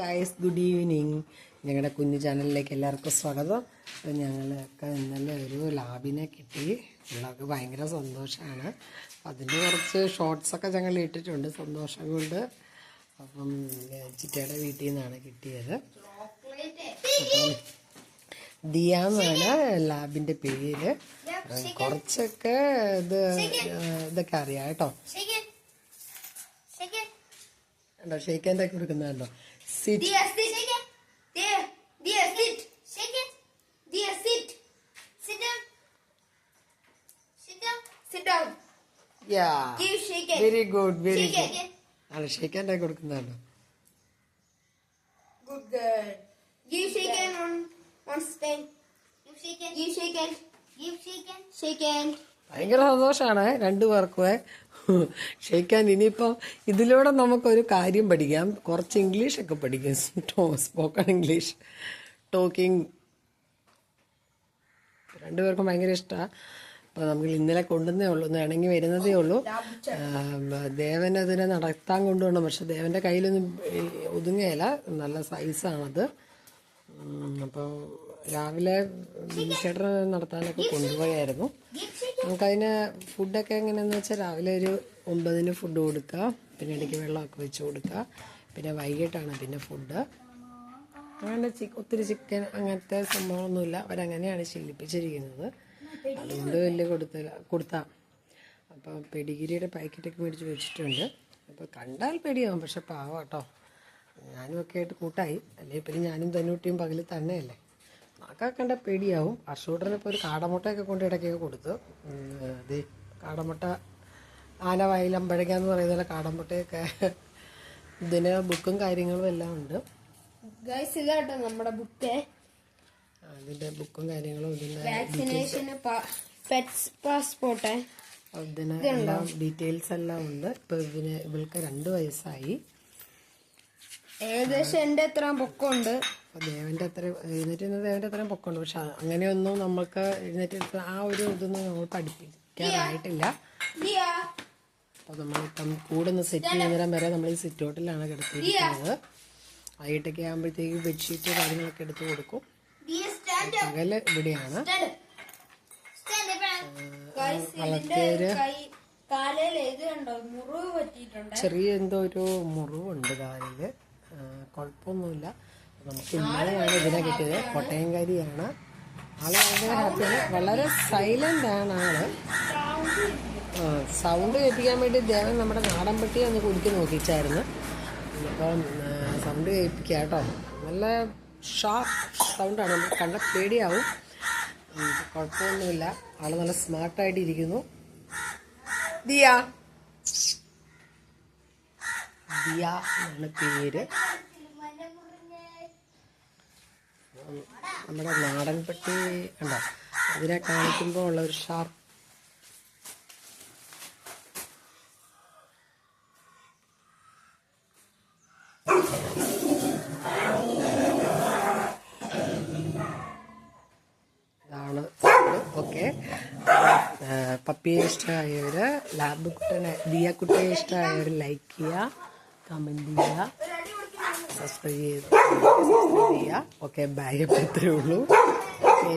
Guys good evening ഞങ്ങളുടെ കുഞ്ഞു ചാനലിലേക്ക് എല്ലാവർക്കും സ്വാഗതം. അപ്പോൾ ഞങ്ങളൊക്കെ ഇന്നലെ ഒരു ലാബിനെ കിട്ടി. പിള്ളേർക്ക് ഭയങ്കര സന്തോഷമാണ്. അതിന്റെ കുറച്ച് ഷോർട്സൊക്കെ ഞങ്ങൾ ഇട്ടിട്ടുണ്ട്. സന്തോഷം കൊണ്ട് അപ്പം ചിറ്റയുടെ വീട്ടിൽ നിന്നാണ് കിട്ടിയത്. അപ്പം ദിയ എന്നാണ് ലാബിന്റെ പേര്. കുറച്ചൊക്കെ ഇത് ഇതൊക്കെ അറിയാം കേട്ടോ. കണ്ടോ? ഷേക്ക് ഹാൻഡ് ഒക്കെ കൊടുക്കുന്ന കണ്ടോ? വെരി ഗുഡ് വെരി ഗുഡ് അല്ല ഷേക്ക് ഹാൻഡ് ഒക്കെ കൊടുക്കുന്ന കണ്ടോ? ഭയങ്കര സന്തോഷാണ്. രണ്ടു പേർക്കും ഷെയ്ക്കാൻ ഇനിയിപ്പം ഇതിലൂടെ നമുക്കൊരു കാര്യം പഠിക്കാം. കുറച്ച് ഇംഗ്ലീഷൊക്കെ പഠിക്കും. Spoken English. ടോക്കിംഗ്. രണ്ടുപേർക്കും ഭയങ്കര ഇഷ്ടമാണ് അപ്പോൾ നമുക്ക് ഇന്നലെ കൊണ്ടുവന്നേ ഉള്ളൂ. ഒന്ന് ഇണങ്ങി വരുന്നതേ ഉള്ളൂ. ദേവനതിനെ ദേവൻ അതിനെ നടത്താൻ കൊണ്ടുവന്നു പക്ഷെ ദേവന്റെ കയ്യിലൊന്നും ഒതുങ്ങുകയില്ല നല്ല സൈസാണത്. അപ്പോൾ രാവിലെ ചേട്ടനെ നടത്താനൊക്കെ കൊണ്ടുപോയായിരുന്നു. നമുക്കതിന് ഫുഡൊക്കെ എങ്ങനെയാണെന്ന് വെച്ചാൽ രാവിലെ ഒരു ഒമ്പതിന് ഫുഡ് കൊടുക്കുക പിന്നെ ഇടയ്ക്ക് വെള്ളമൊക്കെ വെച്ച് കൊടുക്കുക പിന്നെ വൈകിട്ടാണ് പിന്നെ ഫുഡ് അങ്ങനെ ചി ഒത്തിരി ചിക്കൻ അങ്ങനത്തെ സംഭവമൊന്നുമില്ല അവരങ്ങനെയാണ് ശീലിപ്പിച്ചിരിക്കുന്നത്. അതുകൊണ്ട് വലിയ കൊടുത്തില്ല കൊടുത്താൽ അപ്പോൾ പെഡിഗിരിയുടെ പാക്കറ്റൊക്കെ മേടിച്ച് വെച്ചിട്ടുണ്ട്. അപ്പോൾ കണ്ടാൽ പേടിയാവും. പക്ഷെ പാവാട്ടോ ഞാനും ഒക്കെ ആയിട്ട് കൂട്ടായി. അല്ലെങ്കിൽ പിന്നെ ഞാനും തന്നൂട്ടിയും പകൽ തന്നെയല്ലേ. കണ്ട പേടിയാവും. അർഷൂട്ടറിന് ഇപ്പോൾ ഒരു കാടമുട്ടയൊക്കെ കൊണ്ട് ഇടയ്ക്കൊക്കെ കൊടുത്തു. അത് കാടമുട്ട ആല വയലമ്പഴക എന്ന് പറയുന്ന പോലെ കാടമുട്ടയൊക്കെ ഇതിന് ബുക്കും കാര്യങ്ങളും എല്ലാം ഉണ്ട്. ഗൈസ് ഇതാട്ടോ നമ്മുടെ ബുക്ക്. അതിന്റെ ബുക്കും കാര്യങ്ങളും ഇതിന്റെ വാക്സിനേഷന് പെറ്റ്സ് പാസ്പോർട്ട് ഇതിന് എല്ലാം ഡീറ്റെയിൽസ് എല്ലാം ഉണ്ട്. ഇപ്പൊ ഇതിന് ഇവൾക്ക് രണ്ട് വയസ്സായി. ഏകദേശം എന്റെ എത്ര പൊക്കമുണ്ട്. ദേവന്റെ അത്ര എഴുന്നേറ്റ് നിന്ന് ദേവന്റെ അത്രയും പൊക്കമുണ്ട്. പക്ഷെ അങ്ങനെയൊന്നും നമുക്ക് എഴുന്നേറ്റ് ആ ഒരു ഇതൊന്നും നമ്മൾ പഠിപ്പിക്കാറായിട്ടില്ല. അപ്പൊ നമ്മളിപ്പം കൂടെ ഒന്ന് സെറ്റ് ചെയ്യുന്നേരം വരെ നമ്മൾ ഈ സിറ്റ് ഔട്ടിലാണ് കിടത്തിയിരിക്കുന്നത്. വൈകിട്ടൊക്കെ ആകുമ്പോഴത്തേക്ക് ബെഡ്ഷീറ്റ് കാര്യങ്ങളൊക്കെ എടുത്തു കൊടുക്കും. പകൽ ഇവിടെയാണ്. ചെറിയ എന്തോ ഒരു മുറിവുണ്ട് കാലിൽ കുഴപ്പമൊന്നുമില്ല. നമുക്ക് ഇന്നലെയാണ് ഇതിനെ കിട്ടിയത്. കോട്ടയംകാരിയാണ് ആൾ ഭയങ്കര വളരെ സൈലന്റ് ആണ് ആൾ. സൗണ്ട് കേൾപ്പിക്കാൻ വേണ്ടി ദേവൻ നമ്മുടെ നാടൻ പട്ടി ഒന്ന് കുടിക്ക് നോക്കിച്ചായിരുന്നു. അപ്പം സൗണ്ട് കേൾപ്പിക്കുക കേട്ടോ. നല്ല ഷാർപ്പ് സൗണ്ടാണ് നമ്മൾ കണ്ട പേടിയാവും. കുഴപ്പമൊന്നുമില്ല. ആൾ നല്ല സ്മാർട്ടായിട്ട് ഇരിക്കുന്നു. ദിയ. ദിയ എന്നാണ് പേര്. നമ്മുടെ നാടൻ പട്ടി ഉണ്ടോ അതിനെ കാണിക്കുമ്പോൾ ഉള്ള ഒരു ഷാർപ്പ് ഇതാണ് ഓക്കെ പപ്പിയെ ഇഷ്ടമായവര് ലാബ് കുട്ടനെ ദിയ കുട്ടിയെ ഇഷ്ടമായവർ ലൈക്ക് ചെയ്യുക. കമന്റ് ചെയ്യുക സബ്സ്ക്രൈബ് ചെയ്ത് സബ്സ്ക്രൈബ് ചെയ്യുക ഓക്കെ ബൈ അപ്പോൾ ഇത്രയേ ഉള്ളൂ. ഓക്കെ